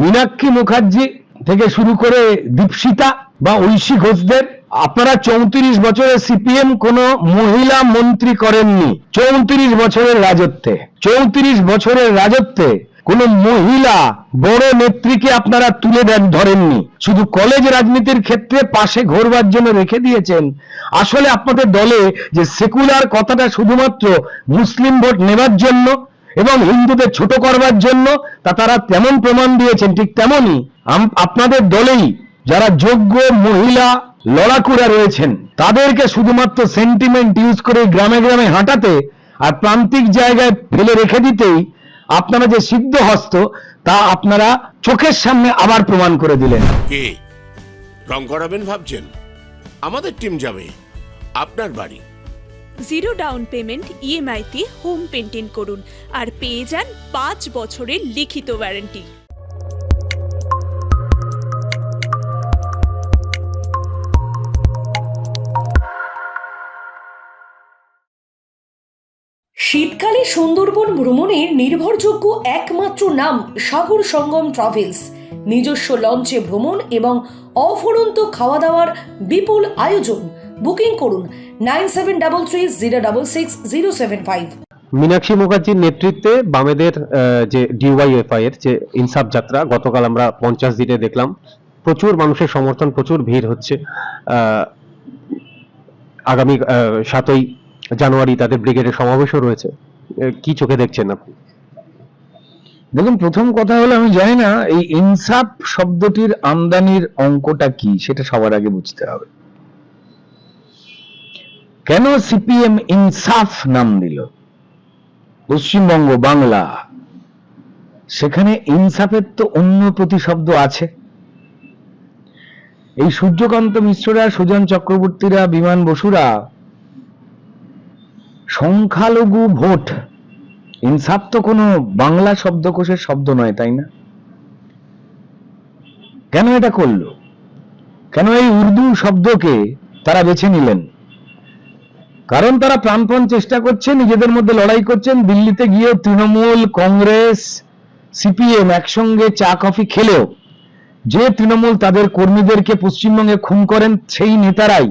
মীনাক্ষী মুখার্জি থেকে শুরু করে দীপশিতা বা ঐশী ঘোষদের, আপনারা চৌত্রিশ বছরের সিপিএম কোন মহিলা মন্ত্রী করেননি। চৌত্রিশ বছরের রাজত্বে, চৌত্রিশ বছরের রাজত্বে কোন মহিলা বড় নেত্রীকে আপনারা তুলে দেন ধরেননি। শুধু কলেজ রাজনীতির ক্ষেত্রে পাশে ঘোরবার জন্য রেখে দিয়েছেন। আসলে আপনাদের দলে যে সেকুলার কথাটা শুধুমাত্র মুসলিম ভোট নেবার জন্য এবং হিন্দুদের ছোট করবার জন্য তা তারা তেমন প্রমাণ দিয়েছেন, ঠিক তেমনই আপনাদের দলেই যারা যোগ্য মহিলা লড়াকুরা রয়েছেন, তাদেরকে শুধুমাত্র সেন্টিমেন্ট ইউজ করে গ্রামে গ্রামে হাঁটাতে আর প্রান্তিক জায়গায় ফেলে রেখে দিতেই আপনারা যে সিদ্ধ হস্ত, তা আপনারা চোখের সামনে আবার প্রমাণ করে দিলেন। কে? রং করাবেন ভাবছেন? আমাদের টিম যাবে। আপনার বাড়ি। জিরো ডাউন পেমেন্ট ইএমআইতে হোম পেন্টিং করুন আর পেয়ে যান পাঁচ বছরের লিখিত ওয়ারেন্টি শীতকালে সুন্দরবন ভ্রমণের নির্ভরযোগ্য একমাত্র নাম সাগর সঙ্গম ট্রাভেলস। নিজস্ব লঞ্চে ভ্রমণ এবং অফুরন্ত খাওয়া দাওয়ার বিপুল আয়োজন। বুকিং করুন nine seven double three zero double six zero seven five. Meenakshi মুখার্জির নেতৃত্বে বামেদের যে ডিওয়াইএফআই এর যে ইনসাফ যাত্রা গতকাল আমরা পঞ্চাশ দিনে দেখলাম প্রচুর মানুষের সমর্থন প্রচুর ভিড় হচ্ছে। আগামী সাতই জানুয়ারি তাদের ব্রিগেডের সমাবেশও রয়েছে। কি চোখে দেখছেন আপনি? দেখুন প্রথম কথা হলো আমি জানি না এই ইনসাফ শব্দটির আমদানির অঙ্কটা কি সেটা সবার আগে বুঝতে হবে। কেন সিপিএম ইনসাফ নাম দিল? পশ্চিমবঙ্গ, বাংলা। সেখানে ইনসাফের তো অন্য প্রতিশব্দ আছে। এই সূর্যকান্ত মিশ্ররা, সুজন চক্রবর্তীরা, বিমান বসুরা সংখ্যালঘু ভোট। ইনসাফ তো কোনো বাংলা শব্দকোষের শব্দ নয়, তাই না? কেন এটা করল? কেন এই উর্দু শব্দকে তারা বেছে নিলেন? কারণ তারা প্রাণপণ চেষ্টা করছে নিজেদের মধ্যে লড়াই করছেন। দিল্লিতে গিয়ে তৃণমূল, কংগ্রেস, সিপিএম একসঙ্গে চা কফি খেলেও যে তৃণমূল তাদের কর্মীদেরকে পশ্চিমবঙ্গে খুন করেন, সেই নেতারাই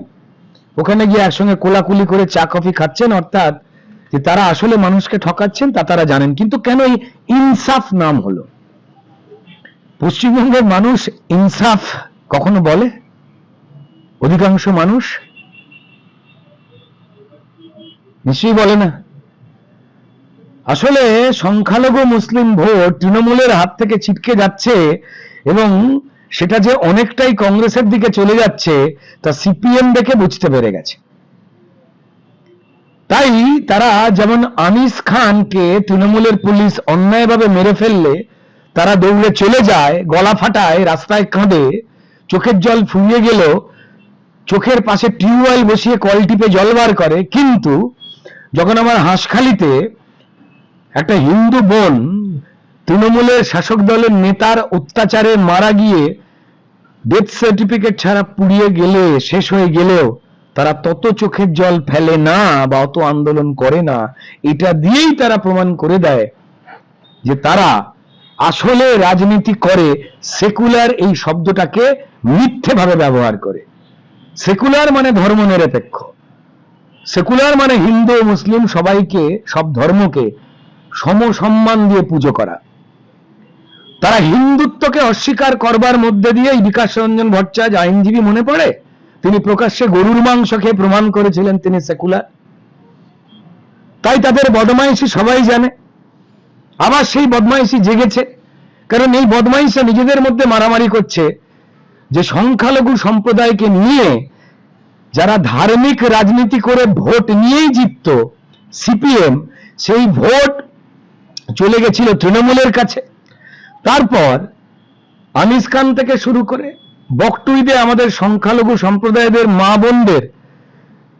ওখানে গিয়ে একসঙ্গে কোলাকুলি করে চা কফি খাচ্ছেন। অর্থাৎ যে তারা আসলে মানুষকে ঠকাচ্ছেন তা তারা জানেন। কিন্তু কেন এই ইনসাফ নাম হলো? পশ্চিমবঙ্গের মানুষ ইনসাফ কখনো বলে? অধিকাংশ মানুষ নিশ্চয়ই বলে না। আসলে সংখ্যালঘু মুসলিম ভোট তৃণমূলের হাত থেকে ছিটকে যাচ্ছে এবং সেটা যে অনেকটাই কংগ্রেসের দিকে চলে যাচ্ছে, তা সিপিএম দেখে বুঝতে পেরে গেছে। তাই তারা যেমন আনিস খানকে তৃণমূলের পুলিশ অন্যায়ভাবে মেরে ফেললে, তারা দৌড়ে চলে যায়, গলা ফাটায়, রাস্তায় কাঁদে, চোখের জল ফুরিয়ে গেল চোখের পাশে টিউবওয়েল বসিয়ে কল টিপে জল বার করে, কিন্তু যখন আমার হাঁসখালিতে একটা হিন্দু বোন তৃণমূলের শাসক দলের নেতার অত্যাচারে মারা গিয়ে ডেথ সার্টিফিকেট ছাড়া পুড়িয়ে গেলে, শেষ হয়ে গেলেও তারা তত চোখের জল ফেলে না বা অত আন্দোলন করে না। এটা দিয়েই তারা প্রমাণ করে দেয় যে তারা আসলে রাজনীতি করে, সেকুলার এই শব্দটাকে মিথ্যেভাবে ব্যবহার করে। সেকুলার মানে ধর্ম নিরপেক্ষ। সেকুলার মানে হিন্দু, মুসলিম সবাইকে, সব ধর্মকে সমসম্মান দিয়ে পুজো করা। তারা হিন্দুত্বকে অস্বীকার করবার মধ্যে দিয়ে বিকাশ রঞ্জন ভট্টাচার্য আইনজীবী মনে পড়ে? তিনি প্রকাশ্যে গরুর মাংস খেয়ে প্রমাণ করেছিলেন তিনি সেকুলার। তাই তাদের বদমাইশি সবাই জানে। আবার সেই বদমাইশি জেগেছে। কারণ এই বদমাইশা নিজেদের মধ্যে মারামারি করছে। যে সংখ্যালঘু সম্প্রদায়কে নিয়ে যারা ধার্মিক রাজনীতি করে ভোট নিয়েই জিতত, সিপিএম সেই ভোট চলে গেছিল তৃণমূলের কাছে। তারপর আনিস খান থেকে শুরু করে বকটুইতে আমাদের সংখ্যালঘু সম্প্রদায়দের মা বোনদের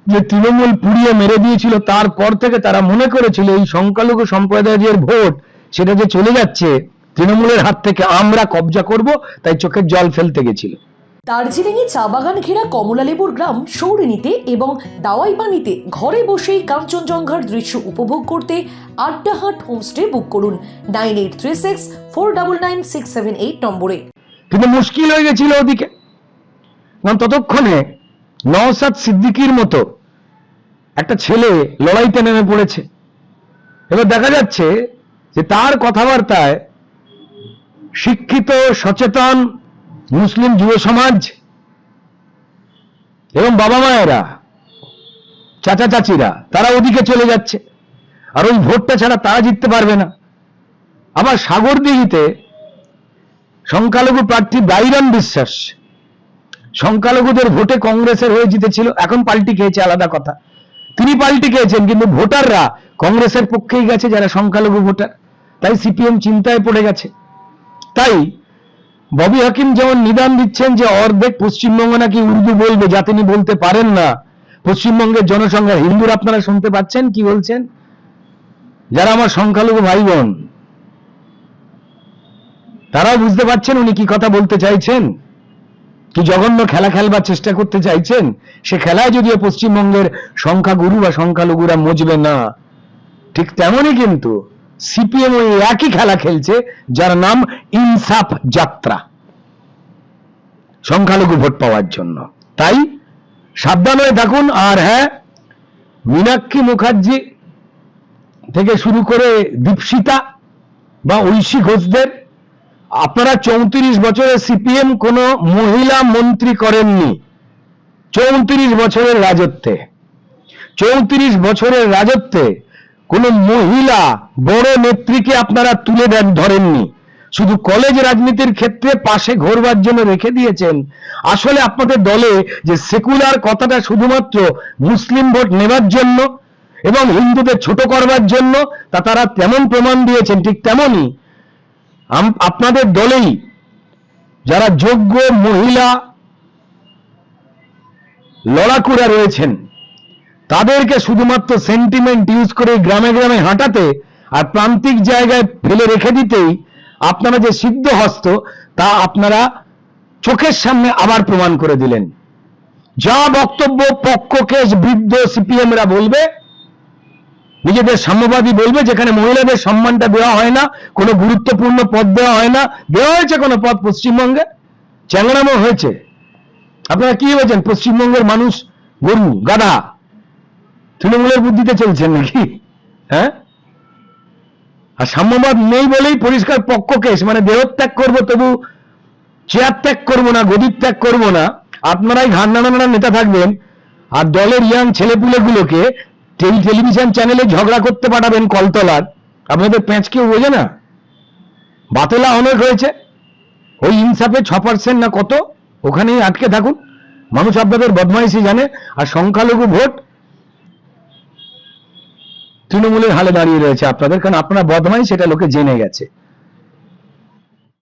যে তৃণমূল পুড়িয়ে মেরে দিয়েছিল, তারপর থেকে তারা মনে করেছিল এই সংখ্যালঘু সম্প্রদায়ের ভোট, সেটা যে চলে যাচ্ছে, তৃণমূলের হাত থেকে আমরা কবজা করব, তাই চোখের জল ফেলতে গেছিল। দার্জিলিংয়ে চা বাগান ঘেরা কমলালেবুর গ্রাম সৌরিনীতে এবং দাওয়াই পানিতে ঘরে বসেই কাঞ্চনজঙ্ঘার দৃশ্য উপভোগ করতে আড্ডাহাট হোমস্টে বুক করুন nine eight three six four double nine six seven eight নম্বরে। কিন্তু মুশকিল হয়ে গেছিল ওদিকে। ততক্ষণে নওসাদ সিদ্দিকির মতো একটা ছেলে লড়াইতে নেমে পড়েছে। এবার দেখা যাচ্ছে যে তার কথাবার্তায় শিক্ষিত, সচেতন মুসলিম যুব সমাজ, এবং বাবা মায়েরা, চাচা চাচিরা, তারা ওদিকে চলে যাচ্ছে। আর ওই ভোটটা ছাড়া তারা জিততে পারবে না। আবার সাগরদিঘিতে সংখ্যালঘু প্রার্থী বাইরন বিশ্বাস, সংখ্যালঘুদের ভোটে কংগ্রেসের হয়ে জিতেছিল। এখন পাল্টি খেয়েছে, আলাদা কথা। তিনি পাল্টি খেয়েছেন, কিন্তু ভোটাররা কংগ্রেসের পক্ষেই গেছে যারা সংখ্যালঘু ভোটার। তাই সিপিএম চিন্তায় পড়ে গেছে। তাই ববি হাকিম যেমন নিদান দিচ্ছেন যে অর্ধেক পশ্চিমবঙ্গ নাকি উর্দু বলবে, যা তিনি বলতে পারেন না। পশ্চিমবঙ্গের জনসংখ্যা হিন্দুরা আপনারা শুনতে পাচ্ছেন, কি বলছেন? যারা আমার সংখ্যালঘু ভাই বোন তারাও বুঝতে পারছেন উনি কি কথা বলতে চাইছেন? কি জঘন্য খেলা খেলবার চেষ্টা করতে চাইছেন? সে খেলায় যদিও পশ্চিমবঙ্গের সংখ্যাগুরু বা সংখ্যালঘুরা মজবে না, ঠিক তেমনই কিন্তু সিপিএম ওই একই খেলা খেলছে, যার নাম ইনসাফ যাত্রা। সংখ্যালঘু ভোট পাওয়ার জন্য। তাই সাবধান হয়ে থাকুন, আর হ্যাঁ মীনাক্ষী মুখার্জি থেকে শুরু করে দীপশিতা বা ঐশী ঘোষদের, আপনারা চৌত্রিশ বছরে সিপিএম কোনো মহিলা মন্ত্রী করেননি। চৌত্রিশ বছরের রাজত্বে। চৌত্রিশ বছরের রাজত্বে কোনো মহিলা বড় নেত্রীকে আপনারা তুলে দেন ধরেননি। শুধু কলেজ রাজনীতির ক্ষেত্রে পাশে ঘোরবার জন্য রেখে দিয়েছেন। আসলে আপনাদের দলে যে সেকুলার কথাটা শুধুমাত্র মুসলিম ভোট নেবার জন্য এবং হিন্দুদের ছোট করবার জন্য তা তারা তেমন প্রমাণ দিয়েছেন, ঠিক তেমনই। আপনাদের দলেই যারা যোগ্য মহিলা লড়াকুরা রয়েছেন তাদেরকে শুধুমাত্র সেন্টিমেন্ট ইউজ করে গ্রামে গ্রামে হাঁটাতে আর প্রান্তিক জায়গায় ফেলে রেখে দিতেই আপনারা যে সিদ্ধ হস্ত, তা আপনারা চোখের সামনে আবার প্রমাণ করে দিলেন। যা বক্তব্য পক্ষকে বৃদ্ধ, সিপিএমরা বলবে, নিজেদের সাম্যবাদী বলবে, যেখানে মহিলাদের সম্মানটা দেওয়া হয় না, কোনো গুরুত্বপূর্ণ পদ দেওয়া হয় না, দেওয়া হয়েছে কোনো পদ পশ্চিমবঙ্গে? চ্যাংড়ামো হয়েছে। আপনারা কি ভেবেছেন পশ্চিমবঙ্গের মানুষ গরু, গাধা। তৃণমূলের বুদ্ধিতে চলছেন নাকি? হ্যাঁ? আর সাম্যবাদ নেই বলেই পরিষ্কার পক্ষ কেস মানে দেহত্যাগ করব তবু চেয়ার ত্যাগ করব না, গদির ত্যাগ করব না। আপনারাই ঘান্না নানা নেতা থাকবেন, আর দলের ইয়াং ছেলেপুলেগুলোকে টেলি টেলিভিশন চ্যানেলে ঝগড়া করতে পাঠাবেন কলতলার। আপনাদের প্যাঁচ কেউ বোঝে না? বাতলা অনেক হয়েছে। ওই ইনসাফে ছ পার্সেন্ট না কত? ওখানেই আটকে থাকুন। মানুষ আপনাদের বদমাইশি জানে, আর সংখ্যালঘু ভোট তৃণমূলের হালে দাঁড়িয়ে রয়েছে আপনাদের কারণ আপনারা বদমাই সেটা লোকে জেনে গেছে।